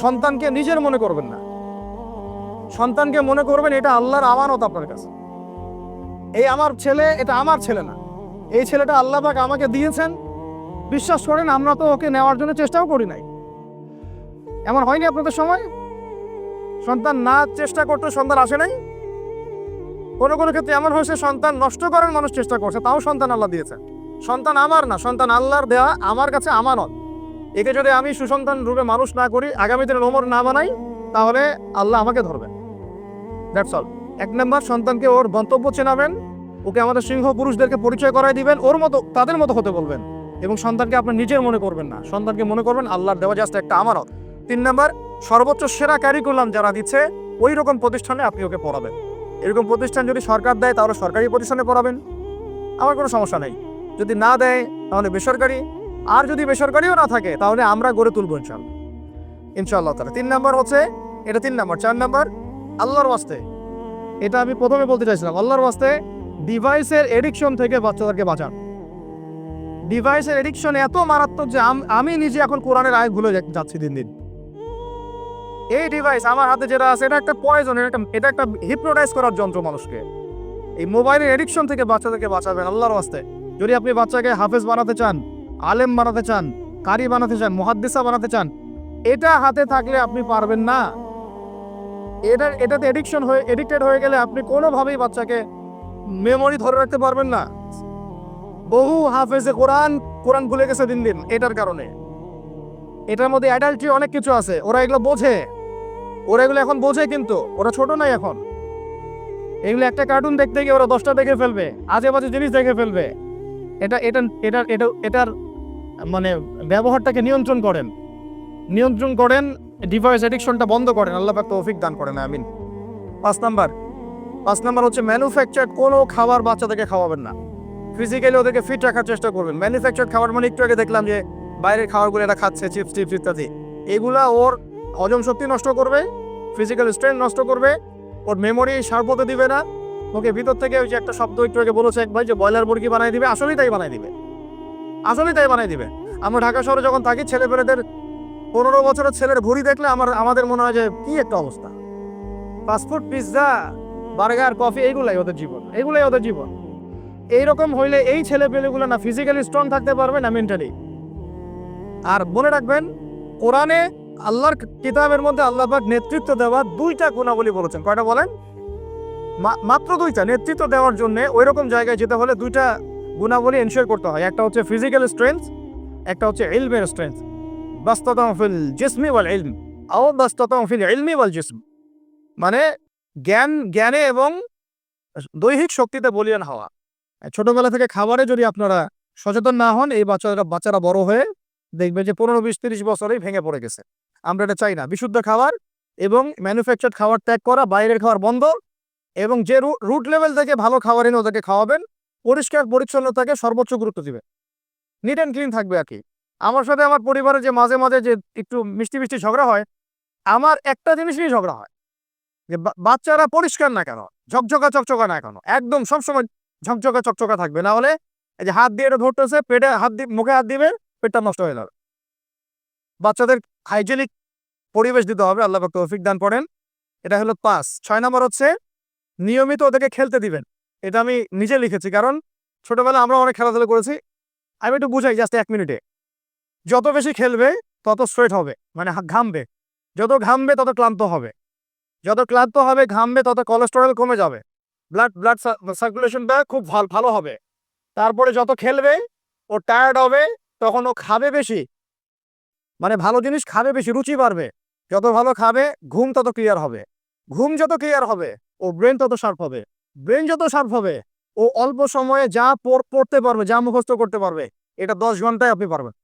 সন্তানকে নিজের মনে করবেন না। সন্তানকে মনে করবেন এটা আল্লাহর আমানত আপনার কাছে। এই আমার ছেলে, এটা আমার ছেলে না। এই ছেলেটা আল্লাহ পাক আমাকে দিয়েছেন। বিশ্বাস করেন, আমরা তো ওকে নেওয়ার জন্য চেষ্টাও করি নাই। এমন হয়নি আপনাদের সময়? সন্তান না চেষ্টা করতে সন্তান আসে নাই? কোনো কোনো ক্ষেত্রে এমন হয়েছে সন্তান নষ্ট করার মানুষ চেষ্টা করছে, তাও সন্তান আল্লাহ দিয়েছেন। সন্তান আমার না, সন্তান আল্লাহর দেওয়া আমার কাছে আমানত। একে যদি আমি সুসন্তান রূপে মানুষ না করি, আগামী দিনে ওমর না বানাই, তাহলে আল্লাহ আমাকে ধরবেন। দ্যাটস অল এক নম্বর, সন্তানকে ওর গন্তব্য চেনাবেন, ওকে আমাদের সিংহ পুরুষদেরকে পরিচয় করাই দিবেন, ওর মতো, তাদের মতো হতে বলবেন। এবং সন্তানকে আপনি নিজের মনে করবেন না। সন্তানকে মনে করবেন আল্লাহর দেওয়া জাস্ট একটা আমানত। তিন নম্বর, সর্বোচ্চ সেরা ক্যারিকুলাম যারা দিচ্ছে, ওই রকম প্রতিষ্ঠানে আপনি ওকে পড়াবেন। এরকম প্রতিষ্ঠান যদি সরকার দেয়, তাহলে সরকারি প্রতিষ্ঠানে পড়াবেন। আমার কোনো সমস্যা নেই। যদি না দেয়, তাহলে বেসরকারি। আর যদি বেসরকারিও না থাকে, তাহলে আমরা গড়ে তুলবো ইনশাল্লাহ ইনশাআল্লাহ তাহলে তিন নম্বর হচ্ছে, এটা তিন নম্বর। চার নম্বর, আল্লাহর ওয়াস্তে। এটা আমি প্রথমে বলতে চাইছিলাম, আল্লাহর ওয়াস্তে ডিভাইসের এডিকশন থেকে বাচ্চাদেরকে বাঁচান। ডিভাইসের এডিকশন এত মারাত্মক যে আমি নিজে এখন কোরআনের আয় ভুলে যাচ্ছি দিন দিন। এই ডিভাইস আমার হাতে যেটা আছে, এটা একটা পয়জন এটা এটা একটা হিপনোটাইজ করার যন্ত্র মানুষকে। এই মোবাইলের এডিকশন থেকে বাচ্চাদেরকে বাঁচাবেন আল্লাহর ওয়াস্তে। যদি আপনি বাচ্চাকে হাফেজ বানাতে চান আলেম বানাতে চান, কারি বানাতে চান, মুহাদ্দিসা বানাতে চান, এটা হাতে থাকলে আপনি পারবেন না। এটা, এটাতে এডিকশন হয়ে এডিক্টেড হয়ে গেলে আপনি কোনোভাবেই বাচ্চাকে মেমোরি ধরে রাখতে পারবেন না। বহু হাফেজে কোরআন কোরআন ভুলে গেছে দিন দিন, এটার কারণে। এটার মধ্যে অ্যাডাল্ট্রি অনেক কিছু আছে, ওরা এগুলো বোঝে। ওরা এগুলো এখন বোঝে কিন্তু, ওরা ছোট নাই এখন। এগুলো একটা কার্টুন দেখতে গিয়ে ওরা দশটা দেখে ফেলবে আজে বাজে জিনিস দেখে ফেলবে। এটা এটা এটা এটা, এটার মানে ব্যবহারটাকে নিয়ন্ত্রণ করেন। নিয়ন্ত্রণ করেন ডিভাইস এডিকশনটা বন্ধ করেন। আল্লাহ পাক তৌফিক দান করেন, আমিন। পাঁচ নাম্বার। পাঁচ নাম্বার হচ্ছে ম্যানুফ্যাকচার কোনো খাবার বাচ্চাদেরকে খাওয়াবেন না। ফিজিক্যালি ওদেরকে ফিট রাখার চেষ্টা করবেন। ম্যানুফ্যাকচার খাবার মানে একটু আগে দেখলাম যে, বাইরের খাবারগুলো এটা খাচ্ছে চিপস টিপস ইত্যাদি। এগুলা ওর হজম শক্তি নষ্ট করবে ফিজিক্যাল স্ট্রেংথ নষ্ট করবে, ওর মেমোরি শার্প দিবে না। ওকে ভিতর থেকে ওই যে একটা শব্দ একটু আগে বলেছে এক ভাই যে ব্রয়লার মুরগি বানাই দিবে, আসলেই তাই বানাই দিবে। আসলেই তাই বানাই দিবে। আমরা ঢাকা শহরে যখন থাকি, ছেলেপেলেদের পনেরো বছরের ছেলের ভুড়ি দেখলে আমার, আমাদের মনে হয় যে কি একটা অবস্থা। ফাস্টফুড পিৎজা বার্গার কফি এইগুলাই ওদের জীবন, এইগুলাই ওদের জীবন। এইরকম হইলে এই ছেলে পেলেগুলো না ফিজিক্যালি স্ট্রং থাকতে পারবে না মেন্টালি আর মনে রাখবেন, কোরআনে আল্লাহর কিতাবের মধ্যে আল্লাহ পাক নেতৃত্ব দেওয়া দুইটা গুণাবলী বলেছেন। কয়টা বলেন? মাত্র দুইটা নেতৃত্ব দেওয়ার জন্য ওই রকম জায়গায় যেতে হলে দুইটা গুণাবলী এনশিওর করতে হয়। একটা হচ্ছে ফিজিক্যাল স্ট্রেংথ একটা হচ্ছে ইলমের স্ট্রেংথ বাস্ততম ফিল জিসমি ওয়াল ইলম আও বাস্ততম ফিল ইলমি ওয়াল জিসম মানে জ্ঞান, জ্ঞানে এবং দৈহিক শক্তিতে বলিয়ান হওয়া। ছোটবেলা থেকে খাবারে যদি আপনারা সচেতন না হন, এই বাচ্চারা বাচ্চারা বড় হয়ে দেখবে যে পনেরো বিশ তিরিশ বছরেই ভেঙে পড়ে গেছে। আমরা এটা চাই না। বিশুদ্ধ খাবার এবং ম্যানুফ্যাকচার খাবার ত্যাগ করা, বাইরের খাবার বন্ধ এবং যে রুট লেভেল থেকে ভালো খাবার এনে ওদেরকে খাওয়াবেন, পরিষ্কার পরিচ্ছন্নতাকে সর্বোচ্চ গুরুত্ব দিবে নিট অ্যান্ড ক্লিন থাকবে আর কি। আমার সাথে আমার পরিবারে যে মাঝে মাঝে যে একটু মিষ্টি মিষ্টি ঝগড়া হয়, আমার একটা জিনিস নিয়ে ঝগড়া হয়। যে বাচ্চারা পরিষ্কার না কেন? ঝকঝকা চকচকা না কেন? একদম সবসময় ঝকঝকা চকচকা থাকবে। না হলে এই যে হাত দিয়ে এটা ধরতেছে, পেটে হাত দিয়ে মুখে হাত দিবে, পেটটা নষ্ট হয়ে যাবে। বাচ্চাদের হাইজেনিক পরিবেশ দিতে হবে, আল্লাহ তৌফিক দান করেন। এটা হলো পাঁচ। ছয় নম্বর হচ্ছে নিয়মিত ওদেরকে খেলতে দিবেন। এটা আমি নিজে লিখেছি, কারণ ছোটবেলা আমরা অনেক খেলাধুলা করেছি। আমি একটু বুঝাই জাস্ট এক মিনিটে যত বেশি খেলবে, তত স্ট্রেট হবে মানে ঘামবে। যত ঘামবে, তত ক্লান্ত হবে। যত ক্লান্ত হবে, ঘামবে, তত কোলেস্টেরল কমে যাবে। ব্লাড ব্লাড সার্কুলেশনটা খুব ভালো ভালো হবে। তারপরে যত খেলবে, ও টায়ার্ড হবে, তখন ও খাবে বেশি। মানে ভালো জিনিস খাবে বেশি, রুচি বাড়বে। যত ভালো খাবে, ঘুম তত ক্লিয়ার হবে। ঘুম যত ক্লিয়ার হবে ও ব্রেন তত শার্প হবে। ব্রেন যত শার্প হবে, ও অল্প সময়ে যা পড়তে পারবে, যা মুখস্থ করতে পারবে, এটা দশ ঘন্টায় আপনি পারবেন।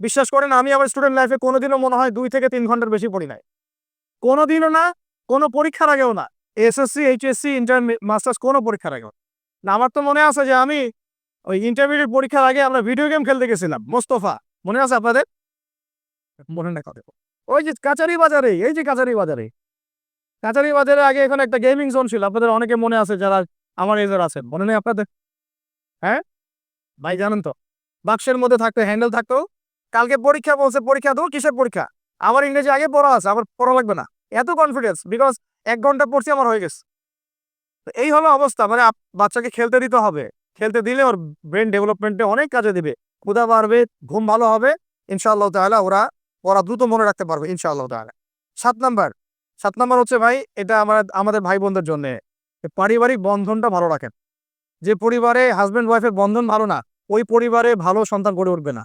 বিশ্বাস করেন, আমি আমার স্টুডেন্ট লাইফে কোনোদিনও মনে হয় দুই থেকে তিন ঘণ্টার বেশি পড়ি নাই। কোনোদিনও না, কোনো পরীক্ষার আগেও না। এসএসসি এইচএসসি ইন্টার মাস্টার্স কোনো পরীক্ষার আগেও না। আমার তো মনে আছে যে আমি ওই ইন্টারমিডিয়েট পরীক্ষার আগে আমরা ভিডিও গেম খেলতে গেছিলাম, মোস্তফা। মনে আছে আপনাদের? মনে না কথা ওই যে কাচারি বাজারে, এই যে কাচারি বাজারে। কাচারি বাজারে আগে এখানে একটা গেমিং জোন ছিল। আপনাদের অনেকে মনে আছে যারা আমার এজের আছেন। মনে নেই আপনাদের? হ্যাঁ? ভাই, জানেন তো, বাক্সের মধ্যে থাকতো হ্যান্ডেল থাকতো। কালকে পরীক্ষা বলছে, পরীক্ষা দূর কিসের পরীক্ষা? আমার ইংরেজি আগে পড়া আছে, আমার পড়া লাগবে না। এত কনফিডেন্স বিকজ এক ঘণ্টা পড়ছি আমার হয়ে গেছে। তো এই হলো অবস্থা মানে বাচ্চাকে খেলতে দিতে হবে। খেলতে দিলে ওর ব্রেন ডেভেলপমেন্টে অনেক কাজে দিবে। ক্ষুধা বাড়বে, ঘুম ভালো হবে, ইনশাআল্লাহ তাহলে ওরা ওরা দ্রুত মনে রাখতে পারবে, ইনশাআল্লাহ তাহলে সাত নাম্বার সাত নাম্বার হচ্ছে ভাই, এটা আমার, আমাদের ভাই বোনদের জন্য পারিবারিক বন্ধনটা ভালো রাখেন। যে পরিবারে হাজব্যান্ড ওয়াইফের বন্ধন ভালো না, ওই পরিবারে ভালো সন্তান গড়ে উঠবে না।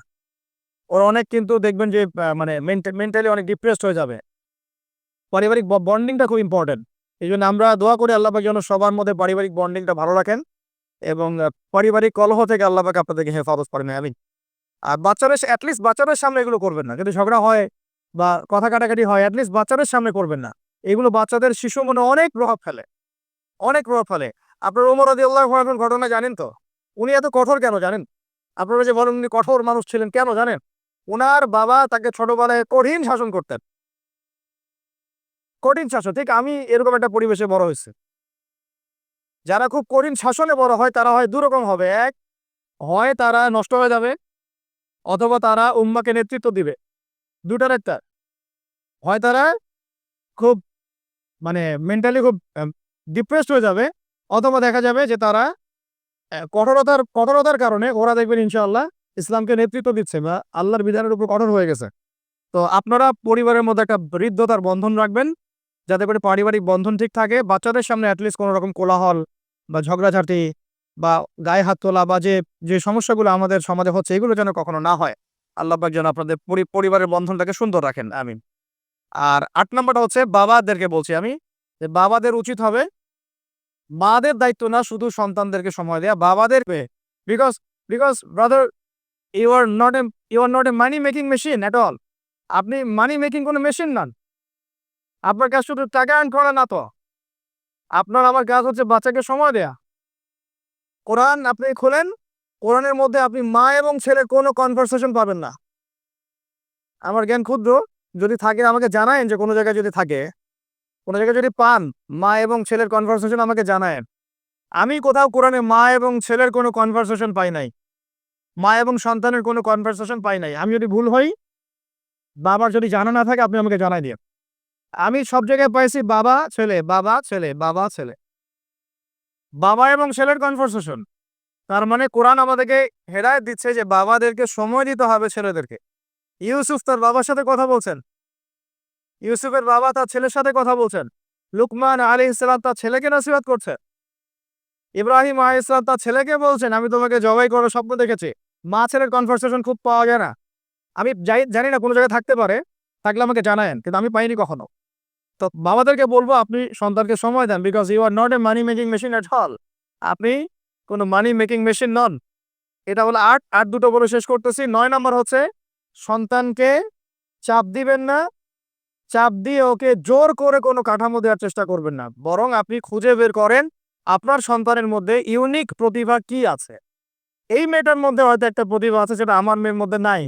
ওর অনেক কিন্তু দেখবেন যে মানে মেন্টালি অনেক ডিপ্রেসড হয়ে যাবে। পারিবারিক বন্ডিংটা খুব ইম্পর্টেন্ট এই জন্য আমরা দোয়া করি আল্লাহ যেন সবার মধ্যে পারিবারিক বন্ডিংটা ভালো রাখেন এবং পারিবারিক কলহ থেকে আল্লাহ পাক আপনাদেরকে হেফাজত করেন আমি আর বাচ্চাদের অ্যাটলিস্ট বাচ্চাদের সামনে এগুলো করবেন না। কিন্তু ঝগড়া হয় বা কথা কাটাকাটি হয় অ্যাটলিস্ট বাচ্চাদের সামনে করবেন না। এগুলো বাচ্চাদের শিশু মনে অনেক প্রভাব ফেলে। অনেক প্রভাব ফেলে। আপনার ওমর আদি আল্লাহ ঘটনা জানেন তো? উনি এত কঠোর কেন জানেন? আপনারা যে বলেন উনি কঠোর মানুষ ছিলেন কেন জানেন? ওনার বাবা তাকে ছোটবেলায় কঠিন শাসন করতেন। কঠিন শাসন। ঠিক আমি এরকম একটা পরিবেশে বড় হয়েছে। যারা খুব কঠিন শাসনে বড় হয়, তারা হয় দুরকম হবে। এক, হয় তারা নষ্ট হয়ে যাবে, অথবা তারা উম্মাকে নেতৃত্ব দিবে। দুটার একটা হয় তারা খুব মানে মেন্টালি খুব ডিপ্রেসড হয়ে যাবে, অথবা দেখা যাবে যে তারা কঠোরতার কঠোরতার কারণে ওরা দেখবেন ইনশাআল্লাহ ইসলামকে নেতৃত্ব দিচ্ছে বা আল্লাহর বিধানের উপর কঠোর হয়ে গেছে। তো আপনারা পরিবারের মধ্যে একটা বৃদ্ধতার বন্ধন রাখবেন, যাতে করে পারিবারিক বন্ধন ঠিক থাকে, বাচ্চাদের সামনে অ্যাটলিস্ট কোনো রকম কোলাহল বা ঝগড়াঝাটি বা গায়ে হাত তোলা বা যে যে সমস্যাগুলো আমাদের সমাজে হচ্ছে, এগুলো যেন কখনো না হয়। আল্লাহ পাক যেন আপনাদের পরিবারের বন্ধনটাকে সুন্দর রাখেন, আমিন। আর আট নম্বরটা হচ্ছে বাবাদেরকে বলছি আমি, যে বাবাদের উচিত হবে মাদের দায়িত্ব না শুধু সন্তানদেরকে সময় দেয়া, বাবাদের because because brother you are not a you are not a money making machine at all আপনি মানি মেকিং কোনো মেশিন নন। আপনার কাজ শুধু টাকা আর্ন করা না তো। আপনার, আমার কাজ হচ্ছে বাচ্চাকে সময় দেয়া। কোরআন আপনি খোলেন কোরআনের মধ্যে আপনি মা এবং ছেলের কোনো কনভারসেশন পাবেন না। আমার জ্ঞান ক্ষুদ্র, যদি থাকে আমাকে জানায়েন যে কোনো জায়গায় যদি থাকে, কোনো জায়গায় যদি পান, মা এবং ছেলের কনভারসেশন আমাকে জানায়েন। আমি কোথাও কোরআনে মা এবং ছেলের কোনো কনভারসেশন পাই নাই। মা এবং সন্তানের কোনো কনভারসেশন পাই নাই। আমি যদি ভুল হই, বাবার যদি জানা না থাকে, আপনি আমাকে জানাই দিন আমি সব জায়গায় পাইছি বাবা, ছেলে বাবা ছেলে বাবা ছেলে। বাবা এবং ছেলের কনভারসেশন তার মানে কোরআন আমাদেরকে হেদায়ত দিচ্ছে যে বাবাদেরকে সময় দিতে হবে ছেলেদেরকে। ইউসুফ তার বাবার সাথে কথা বলছেন। ইউসুফের বাবা তার ছেলের সাথে কথা বলছেন। লুকমান আলী ইসলাম তার ছেলেকে নসিবাত করছে ইব্রাহিম আলী ইসলাম তার ছেলেকে বলছেন, আমি তোমাকে জবাই করার স্বপ্ন দেখেছি। মা ছেলের কনভারসেশন খুব পাওয়া যায় না। আমি যাই, জানি না কোনো জায়গায় থাকতে পারে, থাকলে আমাকে জানায়েন, কিন্তু আমি পাইনি কখনো। তো বাবাদেরকে বলব, আপনি সন্তানকে সময় দেন because you are not a money making machine at all আপনি কোনো মানি মেকিং মেশিন নন এটা হলো আট আট দুটো বলে শেষ করতেছি। নয় নম্বর হচ্ছে, সন্তানকে চাপ দিবেন না, চাপ দিয়ে ওকে জোর করে কোনো কাঠামো দেওয়ার চেষ্টা করবেন না। বরং আপনি খুঁজে বের করেন, আপনার সন্তানের মধ্যে ইউনিক প্রতিভা কি আছে। এই মেয়েটার মধ্যে হয়তো একটা প্রতিভা আছে যেটা আমার মেয়ের মধ্যে নাই।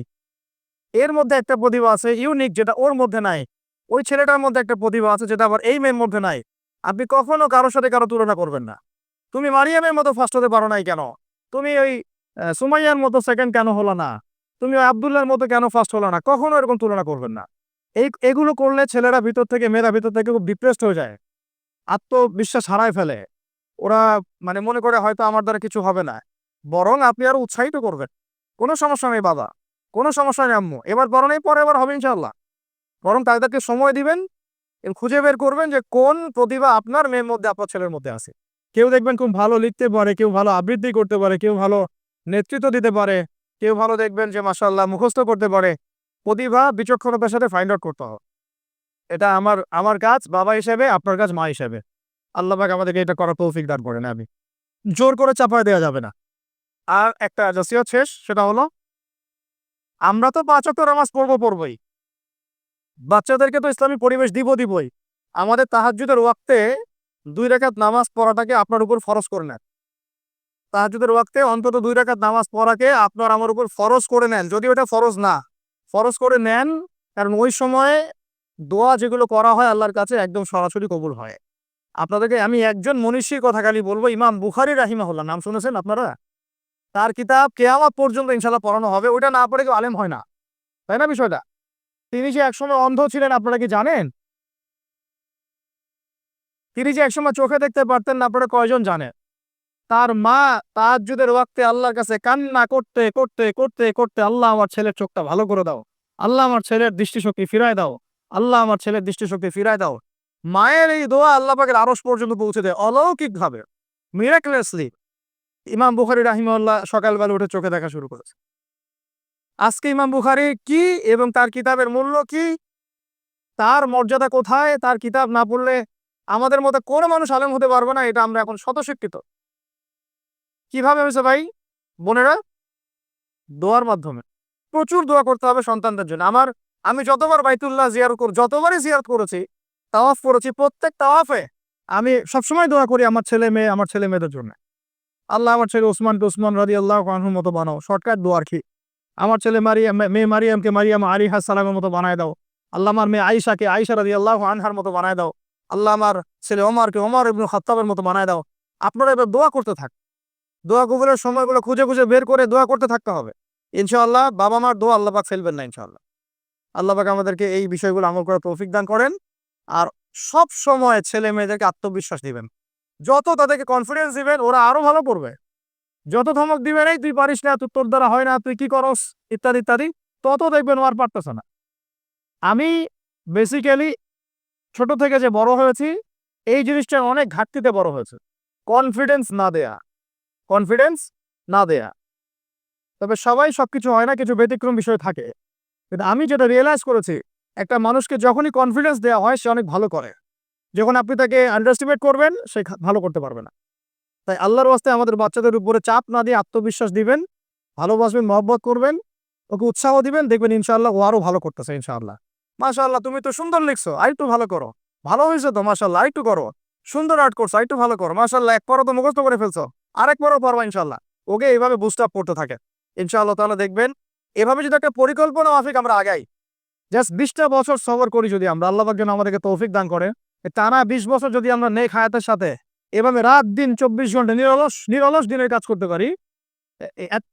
এর মধ্যে একটা প্রতিভা আছে ইউনিক যেটা ওর মধ্যে নাই। ওই ছেলেটার মধ্যে একটা প্রতিভা আছে যেটা আবার এই মেয়ের মধ্যে নাই। আপনি কখনো কারোর সাথে কারও তুলনা করবেন না। তুমি মারিয়ামের মতো ফার্স্ট হতে পারো নাই কেন? তুমি ওই সুমাইয়ার মতো সেকেন্ড কেন হলো না? তুমি ওই আবদুল্লার মতো কেন ফার্স্ট হলো না? কখনো এরকম তুলনা করবেন না। এই, এগুলো করলে ছেলেরা ভিতর থেকে, মেয়েরা ভিতর থেকে খুব ডিপ্রেসড হয়ে যায়। আত্মবিশ্বাস হারায় ফেলে। ওরা মানে মনে করে হয়তো আমার দ্বারা কিছু হবে না। বরং আপনি আরও উৎসাহিত করবেন। কোনো সমস্যা নেই বাবা। কোনো সমস্যা নেই আম্মু। এবার বরং এই পরে এবার হবে ইনশাল্লাহ বরং তাদেরকে সময় দিবেন খুঁজে বের করবেন যে কোন প্রতিভা আপনার মেয়ের মধ্যে, আপনার ছেলের মধ্যে আছে। কেউ দেখবেন খুব ভালো লিখতে পারে, কেউ ভালো আবৃত্তি করতে পারে, কেউ ভালো নেতৃত্ব দিতে পারে, কেউ ভালো দেখবেন যে মাসাল্লাহ মুখস্থ করতে পারে। প্রতিভা, বিচক্ষণতার সাথে ফাইন্ড আউট করতে হবে। এটা আমার আমার কাজ, বাবা হিসেবে, আপনার কাজ, মা হিসেবে। আল্লাহ পাক আমাদেরকে এটা করার তৌফিক দান করেন আমি জোর করে চাপায় দেওয়া যাবে না। আর একটা জাসিয়ত শেষ, সেটা হলো, আমরা তো পাঁচ অক্ট নামাজ পড়ব পড়বই। বাচ্চাদেরকে তো ইসলামী পরিবেশ দিব দিবই। আমাদের তাহাজ্জুদের ওয়াক্তে দুই রাকাত নামাজ পড়াটাকে আপনার উপর ফরজ করে নেন। তাহাজ্জুদের ওয়াক্তে অন্তত দুই রাকাত নামাজ পড়াকে আপনার আমার উপর ফরজ করে নেন। যদি ওটা ফরজ না, ফরজ করে নেন, কারণ ওই সময়ে দোয়া যেগুলো করা হয় আল্লাহর কাছে একদম সরাসরি কবুল হয়। আপনাদেরকে আমি একজন মনীষীর কথা খালি বলব, ইমাম বুখারি রাহিমা রাহিমাহুল্লাহ, নাম শুনেছেন আপনারা? তার কিতাব কেয়ামত পর্যন্ত ইনশাল্লাহ পড়ানো হবে ওটা না পড়ে কেউ আলেম হয় না। তাই না বিষয়টা? তিনি যে একসময় অন্ধ ছিলেন, আপনারা কি জানেন? তিনি যে একসময় চোখে দেখতে পারতেন না, আপনারা কয়জন জানে তার মা তাহাজ্জুদের ওয়াক্তে আল্লাহর কাছে কান্না করতে করতে করতে করতে, আল্লাহ আমার ছেলের চোখটা ভালো করে দাও। আল্লাহ আমার ছেলের দৃষ্টিশক্তি ফিরায় দাও। আল্লাহ আমার ছেলের দৃষ্টিশক্তি ফিরায় দাও। মায়ের এই দোয়া আল্লাহ পাকের আরস পর্যন্ত পৌঁছে দেয় অলৌকিকভাবে মিরাকুলাসলি ইমাম বুখারি রাহিমাল্লাহ সকালবেলা উঠে চোখে দেখা শুরু করেছে। আজকে ইমাম বুখারি কি এবং তার কিতাবের মূল্য কি? তার মর্যাদা কোথায়? তার কিতাব না পড়লে আমাদের মতো কোনো মানুষ আলেম হতে পারবে না, এটা আমরা এখন শতশিক্ষিত কীভাবে হয়েছে ভাই? বোনেরা, দোয়ার মাধ্যমে। প্রচুর দোয়া করতে হবে সন্তানদের জন্য। আমার, আমি যতবার বাইতুল্লাহ জিয়ার কর, যতবারই জিয়ারত করেছি, তাওয়াফ করেছি, প্রত্যেক তাওয়াফে আমি সবসময় দোয়া করি আমার ছেলে মেয়ে, আমার ছেলে মেয়েদের জন্য। আল্লাহ আমার ছেলে ওসমান ওসমান রাদি আল্লাহ আনহুর মতো বানাও, শর্টকাট দোয়ার কি আমার ছেলে মারিয়াম মেয়ে মারিয়ামকে মারিয়াম আলী সালামের মতো বানায় দাও। আল্লাহ আমার মেয়ে আয়েশাকে আয়েশা রাদি আল্লাহ আনহার মতো বানায় দাও। আল্লাহ আমার ছেলে ওমরকে ওমর ইবনু খাত্তাবের মতো বানায় দাও। আপনারা এবার দোয়া করতে থাক। দোয়া কবুলের সময়গুলো খুঁজে খুঁজে বের করে দোয়া করতে থাকতে হবে। ইনশাআল্লাহ বাবা মার দোয়া আল্লাহ পাক ফেলবেন না ইনশাআল্লাহ। আল্লাহ পাক আমাদেরকে এই বিষয়গুলো আমল করার তৌফিক দান করেন। আর সব সময় ছেলে মেয়েদেরকে আত্মবিশ্বাস দিবেন। যত তাদেরকে কনফিডেন্স দিবেন, ওরা আরও ভালো করবে। যত ধমক দিবেন, এই তুই পারিস না, তোর দ্বারা হয় না, তুই কি করস? ইত্যাদি ইত্যাদি, তত দেখবেন ও আর পারতেছে না। আমি বেসিক্যালি ছোট থেকে যে বড় হয়েছি, এই জিনিসটা অনেক ঘাটতিতে বড় হয়েছে। কনফিডেন্স না দেয়া। কনফিডেন্স না দেয়া। তবে সবাই সবকিছু হয় না, কিছু ব্যতিক্রম বিষয় থাকে। কিন্তু আমি যেটা রিয়েলাইজ করেছি, একটা মানুষকে যখনই কনফিডেন্স দেওয়া হয়, সে অনেক ভালো করে। যখন আপনি তাকে আন্ডারস্টিমেট করবেন, সে ভালো করতে পারবে না। তাই আল্লাহর ওয়াস্তে আমাদের বাচ্চাদের উপরে চাপ না দিয়ে আত্মবিশ্বাস দিবেন, ভালোবাসবেন, মহব্বত করবেন, ওকে উৎসাহ দিবেন, দেখবেন ইনশাআল্লাহ ও আরও ভালো করতেছে ইনশাআল্লাহ। মাশাআল্লাহ, তুমি তো সুন্দর লিখছো, আরেকটু ভালো করো। ভালো হয়েছে তো, মাশাআল্লাহ, আরেকটু করো। সুন্দর আর্ট করছ, আরেকটু ভালো করো। মাশাআল্লাহ এক পরও তো মুখস্থ করে ফেলছো। আরেক পরও পারবা ইনশাল্লাহ ওকে, এইভাবে বুস্ট আপ করতে থাকে। ইনশাআল্লাহ, তাহলে দেখবেন, এভাবে যদি একটা পরিকল্পনা মাফিক আমরা আগাই জাস্ট বিশটা বছর সবর করি যদি আমরা, আল্লাহ পাক যেন আমাদেরকে তৌফিক দান করে। টানা বিশ বছর যদি আমরা নেক হায়াতের সাথে, এভাবে রাত দিন চব্বিশ ঘণ্টা নিরলস নিরলস দিনের কাজ করতে পারি।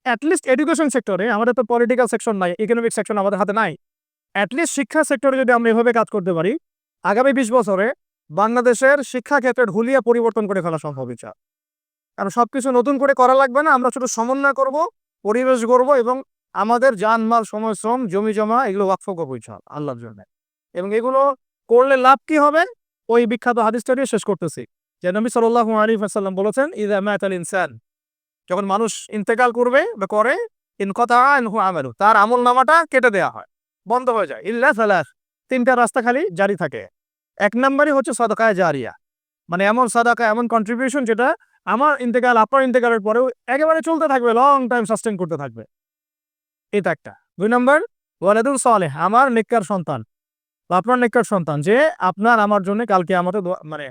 অ্যাটলিস্ট এডুকেশন সেক্টরে আমাদের তো পলিটিক্যাল সেকশন নাই ইকোনমিক সেকশন আমাদের হাতে নাই। অ্যাটলিস্ট শিক্ষা সেক্টরে যদি আমরা এভাবে কাজ করতে পারি, আগামী বিশ বছরে বাংলাদেশের শিক্ষা ক্ষেত্রের হুলিয়া পরিবর্তন করে ফেলা সম্ভব ইচ্ছা কারণ সবকিছু নতুন করে করা লাগবে না, আমরা ছোট সমন্বয় করব, পরিবেশ করব এবং আমাদের জানমাল সময় শ্রম জমি জমা এগুলো ওয়াকফ করব ইচ্ছা আল্লাহর জন্য। এবং এগুলো করলে লাভ কি হবে? ওই বিখ্যাত হাদিসটা দিয়ে শেষ করতেছি, যে নবী সাল্লাহ আলাইহি ওয়াসাল্লাম বলেছেন ইদা মাতাল ইনসান। যখন মানুষ ইন্তেকাল করবে বা করে ইনকতা আনহু আমেরু তার আমল নামাটা কেটে দেওয়া হয়। বন্ধ হয়ে যায়। ইল্লা সালাস। তিনটা রাস্তা খালি জারি থাকে। এক নম্বরই হচ্ছে সদকায় জারিয়া। মানে এমন সাদাকা, এমন কন্ট্রিবিউশন যেটা আমার ইন্তেকাল, আপনার ইন্তেকালের পরেও একেবারে চলতে থাকবে লং টাইম সাস্টেন করতে থাকবে। এটা একটা। দুই নম্বর ওয়ালেদুল সালেহ, আমার নিকার সন্তান। বা আপনার নিকার সন্তান, যে আপনার, আমার জন্য কালকে আমাদের মানে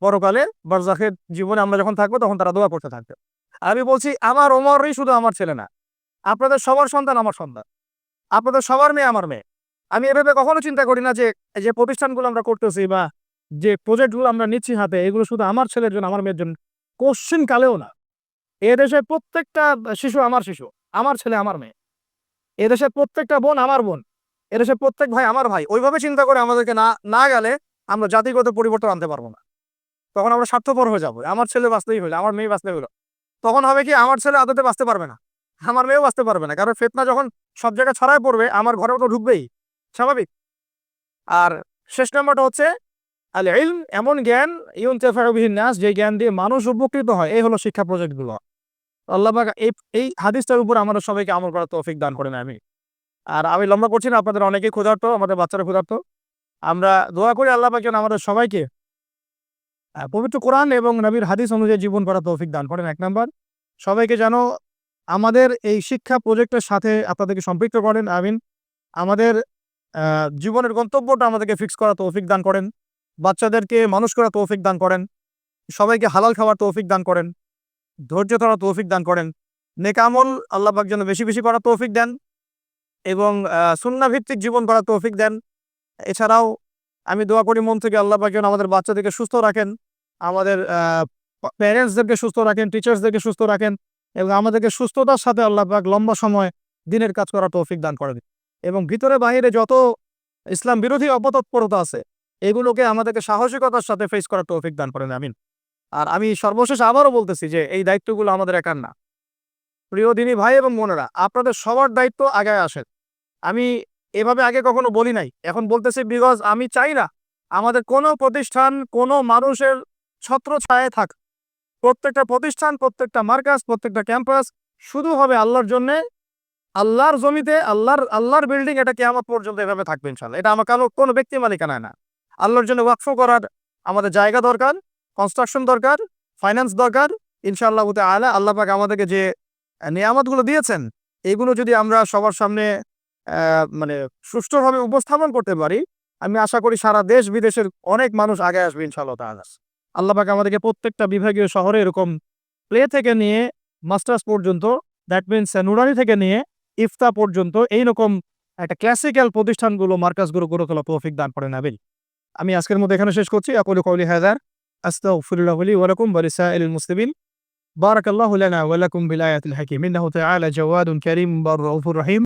পরকালে বারজাখের জীবনে আমরা যখন থাকব, তখন তারা দোয়া করতে থাকবে। আমি বলছি, আমার ওমরই শুধু আমার ছেলে না। আপনাদের সবার সন্তান আমার সন্তান। আপনাদের সবার মেয়ে আমার মেয়ে। আমি এভাবে কখনো চিন্তা করি না যে যে প্রতিষ্ঠানগুলো আমরা করতেছি বা যে প্রজেক্টগুলো আমরা নিচ্ছি হাতে, এগুলো শুধু আমার ছেলের জন্য, আমার মেয়ের জন্য কোশ্চিন কালেও না। এদেশের প্রত্যেকটা শিশু আমার শিশু, আমার ছেলে আমার মেয়ে। এদেশের প্রত্যেকটা বোন আমার বোন এ এদেশের প্রত্যেক ভাই আমার ভাই। ওইভাবে চিন্তা করে আমাদেরকে না না গেলে আমরা জাতিগত পরিবর্তন আনতে পারব না। তখন আমরা স্বার্থপর হয়ে যাব। আমার ছেলে বাঁচতেই হইল আমার মেয়ে বাঁচতে হইল তখন হবে কি, আমার ছেলে আদতে বাঁচতে পারবে না। আমার মেয়েও বাঁচতে পারবে না। কারণ ফেতনা যখন সব জায়গায় ছড়ায় পড়বে, আমার ঘরেও তো ঢুকবেই। স্বাভাবিক। আর শেষ নম্বরটা হচ্ছে আল ইলম এমন জ্ঞান ইউন নাস, যে জ্ঞান দিয়ে মানুষ উপকৃত হয়। এই হলো শিক্ষা প্রজেক্টগুলো আল্লাহ এই এই হাদিসটার উপর আমাদের সবাইকে আমল করার তৌফিক দান করেন আমি আর আমি লম্বা করছি না, আপনাদের অনেকেই ক্ষুধার্ত, আমাদের বাচ্চারা ক্ষুধার্ত। আমরা দোয়া করি আল্লাহ পাক আমাদের সবাইকে পবিত্র কোরআন এবং নবীর হাদিস অনুযায়ী জীবন করার তৌফিক দান করেন। এক নাম্বার, সবাইকে যেন আমাদের এই শিক্ষা প্রজেক্টের সাথে আপনাদেরকে সম্পৃক্ত করেন আমিন আমাদের জীবনের গন্তব্যটা আমাদেরকে ফিক্স করা তৌফিক দান করেন বাচ্চাদেরকে মানুষ করা তৌফিক দান করেন সবাইকে হালাল খাওয়ার তৌফিক দান করেন ধৈর্য ধরা তৌফিক দান করেন নেকামল আল্লাহ পাক যেন বেশি বেশি করার তৌফিক দেন এবং আহ, সুন্নাহ ভিত্তিক জীবন করা তৌফিক দেন। এছাড়াও আমি দোয়া করি মন থেকে আল্লাহ পাক যেন আমাদের বাচ্চাদেরকে সুস্থ রাখেন আমাদের প্যারেন্টসদেরকে সুস্থ রাখেন টিচার্সদেরকে সুস্থ রাখেন এবং আমাদেরকে সুস্থতার সাথে আল্লাহ পাক লম্বা সময় দিনের কাজ করার তৌফিক দান করেন এবং ভিতরে বাইরে যত ইসলাম বিরোধী অপতৎপরতা আছে, এগুলোকে আমাদেরকে সাহসিকতার সাথে ফেস করার তৌফিক দান করেন আমিন। আর আমি সর্বশেষ আবারও বলতেছি যে এই দায়িত্বগুলো আমাদের একার না। প্রিয় দিনী ভাই এবং বোনেরা, আপনাদের সবার দায়িত্ব আগে আসেন আমি এভাবে আগে কখনো বলি নাই। এখন বলতেছি বিকজ আমি চাই না আমাদের কোনো প্রতিষ্ঠান, কোনো মানুষের ছত্র ছায় থাক। প্রত্যেকটা প্রতিষ্ঠান, প্রত্যেকটা মার্কাস, প্রত্যেকটা ক্যাম্পাস শুধু হবে আল্লাহর জন্য। আল্লাহর জমিতে, আল্লাহর আল্লাহর বিল্ডিং এটা কেমন পর্যন্ত এভাবে থাকবে ইনশাল্লাহ এটা আমার কারও, কোনো ব্যক্তি মালিকানায় না। আল্লাহর জন্য ওয়াকফ করার আমাদের জায়গা দরকার কনস্ট্রাকশন দরকার ফাইন্যান্স দরকার, ইনশাআল্লাহ আলা আল্লাহ পাক আমাদেরকে যে নিয়ামতগুলো দিয়েছেন, এগুলো যদি আমরা সবার সামনে মানে সুষ্ঠুভাবে উপস্থাপন করতে পারি, আমি আশা করি সারা দেশ বিদেশের অনেক মানুষ আগে আসবে ইনশাআল্লাহ তাআলা। আল্লাহাকে আমাদেরকে প্রত্যেকটা বিভাগীয় শহরে এরকম প্লে থেকে নিয়ে মাস্টার্স পর্যন্ত দ্যাট মিনস নুরানি থেকে নিয়ে ইফতা পর্যন্ত এইরকম একটা ক্লাসিক্যাল প্রতিষ্ঠানগুলো মার্কাসগুলো গড়ে তোলা তৌফিক দান করেন আবিল আমি আজকের মধ্যে এখানে শেষ করছি। আকুল কৌলি হায়দার আস্তাগফিরুল্লাহ লি ওয়া লাকুম ওয়া লিসাইল মুসলিমিন। বারাকাল্লাহু লানা ওয়া লাকুম বিল আয়াতিল হাকীম। ইন্নাহু তাআলা জাওয়াদুন কারীম বাররাউফুর রহিম।